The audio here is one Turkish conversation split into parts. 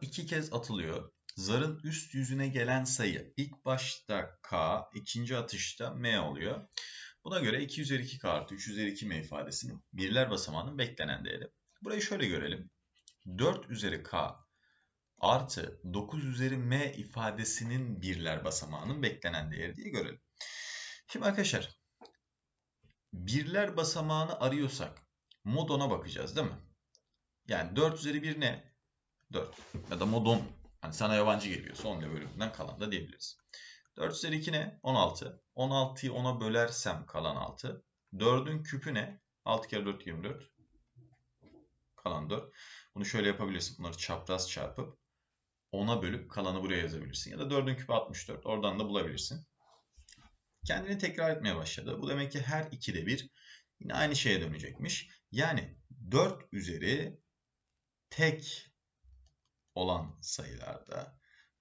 iki kez atılıyor. Zarın üst yüzüne gelen sayı ilk başta K, ikinci atışta M oluyor. Buna göre 2 üzeri 2K artı 3 üzeri 2M ifadesinin birler basamağının beklenen değeri. Burayı şöyle görelim. 4 üzeri K artı 9 üzeri M ifadesinin birler basamağının beklenen değeri diye görelim. Şimdi arkadaşlar birler basamağını arıyorsak mod 10'a bakacağız değil mi? Yani 4 üzeri 1 ne? 4. Ya da mod 10. Hani sana yabancı geliyor. Son bölümünden kalan da diyebiliriz. 4 üzeri 2 ne? 16. 16'yı 10'a bölersem kalan 6. 4'ün küpü ne? 6 kere 4 24. Kalan 4. Bunu şöyle yapabilirsin. Bunları çapraz çarpıp 10'a bölüp kalanı buraya yazabilirsin. Ya da 4'ün küpü 64. Oradan da bulabilirsin. Kendini tekrar etmeye başladı. Bu demek ki her ikide bir yine aynı şeye dönecekmiş. Yani 4 üzeri tek olan sayılarda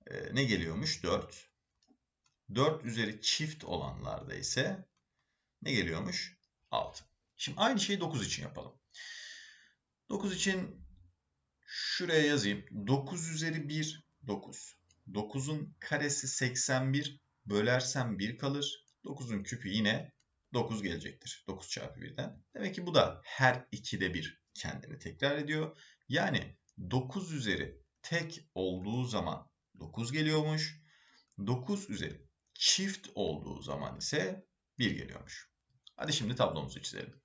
e, ne geliyormuş? 4. 4 üzeri çift olanlarda ise ne geliyormuş? 6. Şimdi aynı şeyi 9 için yapalım. 9 için şuraya yazayım. 9 üzeri 1 9. 9'un karesi 81 bölersem 1 kalır. 9'un küpü yine 9 gelecektir. 9 çarpı 1'den. Demek ki bu da her 2'de bir kendini tekrar ediyor. Yani 9 üzeri tek olduğu zaman 9 geliyormuş. 9 üzeri çift olduğu zaman ise 1 geliyormuş. Hadi şimdi tablomuzu çizelim.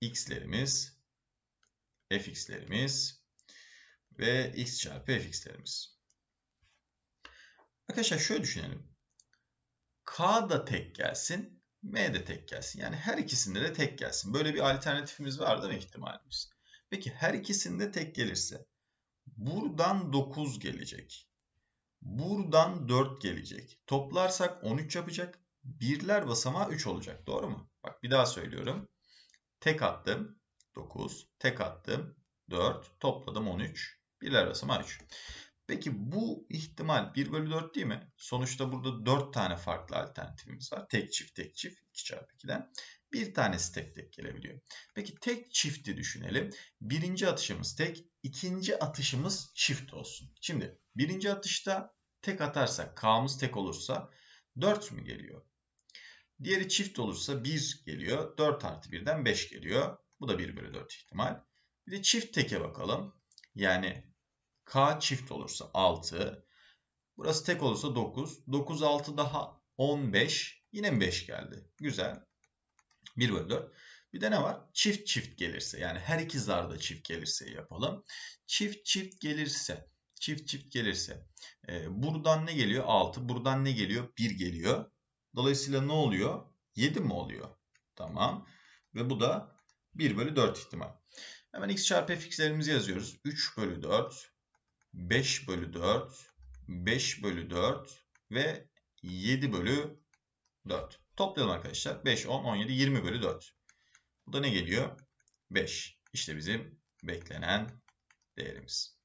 x'lerimiz, fx'lerimiz ve x çarpı fx'lerimiz. Arkadaşlar şöyle düşünelim. K da tek gelsin, M de tek gelsin. Yani her ikisinde de tek gelsin. Böyle bir alternatifimiz var değil mi ihtimalimiz? Peki her ikisinde tek gelirse buradan 9 gelecek. Buradan 4 gelecek. Toplarsak 13 yapacak. Birler basamağı 3 olacak. Doğru mu? Bak bir daha söylüyorum. Tek attım 9. Tek attım 4. Topladım 13. Birler basamağı 3. Peki bu ihtimal 1 bölü 4 değil mi? Sonuçta burada 4 tane farklı alternatifimiz var. Tek çift tek çift 2 çarpı 2'den. Bir tanesi tek tek gelebiliyor. Peki tek çifti düşünelim. Birinci atışımız tek, ikinci atışımız çift olsun. Şimdi birinci atışta tek atarsak K'mız tek olursa 4 mü geliyor? Diğeri çift olursa 1 geliyor. 4 artı 1'den 5 geliyor. Bu da 1 bölü 4 ihtimal. Bir de çift teke bakalım. Yani K çift olursa 6. Burası tek olursa 9. 9 6 daha 15. Yine 5 geldi. Güzel. 1 bölü 4. Bir de ne var? Çift çift gelirse yani her iki zarda çift gelirse yapalım. Çift çift gelirse çift çift gelirse e, buradan ne geliyor? 6. Buradan ne geliyor? 1 geliyor. Dolayısıyla ne oluyor? 7 mi oluyor? Tamam. Ve bu da 1 bölü 4 ihtimal. Hemen x çarpı fx'lerimizi yazıyoruz. 3 bölü 4 5 bölü 4, 5 bölü 4 ve 7 bölü 4. Toplayalım arkadaşlar. 5, 10, 17, 20 bölü 4. Bu da ne geliyor? 5. İşte bizim beklenen değerimiz.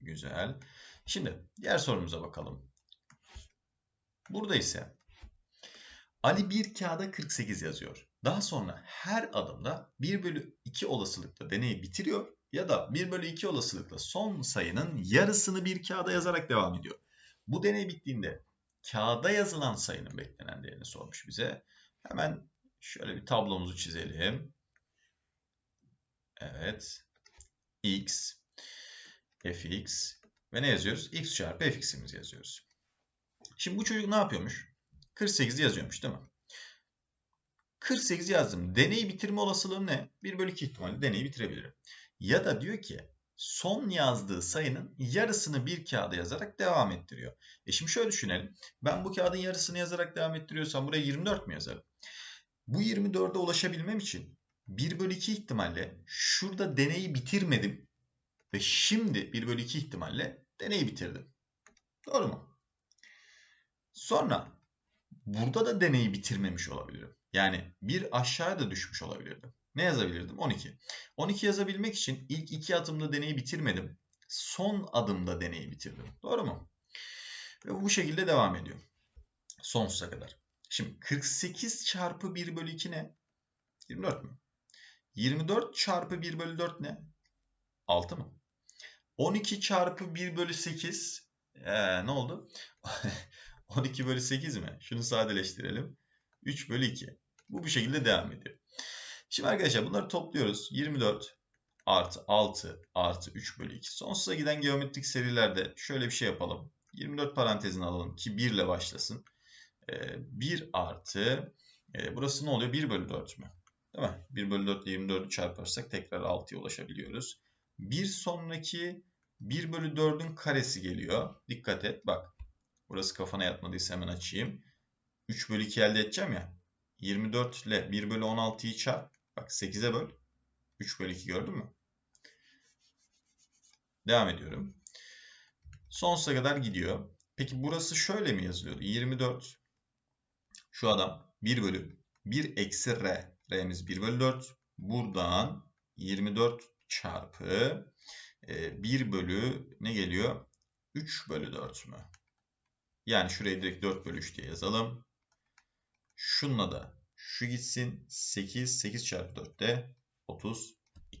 Güzel. Şimdi diğer sorumuza bakalım. Burada ise Ali bir kağıda 48 yazıyor. Daha sonra her adımda 1 bölü 2 olasılıkla deneyi bitiriyor ya da 1 bölü 2 olasılıkla son sayının yarısını bir kağıda yazarak devam ediyor. Bu deney bittiğinde kağıda yazılan sayının beklenen değerini sormuş bize. Hemen şöyle bir tablomuzu çizelim. Evet. x, fx ve ne yazıyoruz? x çarpı fx'imizi yazıyoruz. Şimdi bu çocuk ne yapıyormuş? 48 yazıyormuş değil mi? 48 yazdım. Deneyi bitirme olasılığı ne? 1 bölü 2 ihtimalle deneyi bitirebilirim. Ya da diyor ki son yazdığı sayının yarısını bir kağıda yazarak devam ettiriyor. E şimdi şöyle düşünelim. Ben bu kağıdın yarısını yazarak devam ettiriyorsam buraya 24 mi yazarım? Bu 24'e ulaşabilmem için 1 bölü 2 ihtimalle şurada deneyi bitirmedim. Ve şimdi 1 bölü 2 ihtimalle deneyi bitirdim. Doğru mu? Sonra burada da deneyi bitirmemiş olabilirim. Yani bir aşağıya da düşmüş olabilirdim. Ne yazabilirdim? 12. 12 yazabilmek için ilk iki adımda deneyi bitirmedim. Son adımda deneyi bitirdim. Doğru mu? Ve bu şekilde devam ediyor. Sonsuza kadar. Şimdi 48 çarpı 1 bölü 2 ne? 24 mü? 24 çarpı 1 bölü 4 ne? 6 mı? 12 çarpı 1 bölü 8 ee, ne oldu? 12 bölü 8 mi? Şunu sadeleştirelim. 3 bölü 2. Bu bu şekilde devam ediyor. Şimdi arkadaşlar bunları topluyoruz. 24 artı 6 artı 3 bölü 2. Sonsuza giden geometrik serilerde şöyle bir şey yapalım. 24 parantezini alalım ki 1 ile başlasın. 1 ee, artı e, burası ne oluyor? 1 bölü 4 mü? Değil mi? 1 bölü 4 ile 24'ü çarparsak tekrar 6'ya ulaşabiliyoruz. Bir sonraki 1 bölü 4'ün karesi geliyor. Dikkat et bak. Burası kafana yatmadıysa hemen açayım. 3 bölü 2 elde edeceğim ya. 24 ile 1 bölü 16'yı çarp. Bak 8'e böl. 3 bölü 2 gördün mü? Devam ediyorum. Sonsuza kadar gidiyor. Peki burası şöyle mi yazılıyordu? 24 şu adam 1 bölü 1 eksi r. R'miz 1 bölü 4. Buradan 24 çarpı 1 e, bölü ne geliyor? 3 bölü 4 mü? Yani şurayı direkt 4 bölü 3 diye yazalım. Şununla da şu gitsin. 8, 8 çarpı 4 de 32.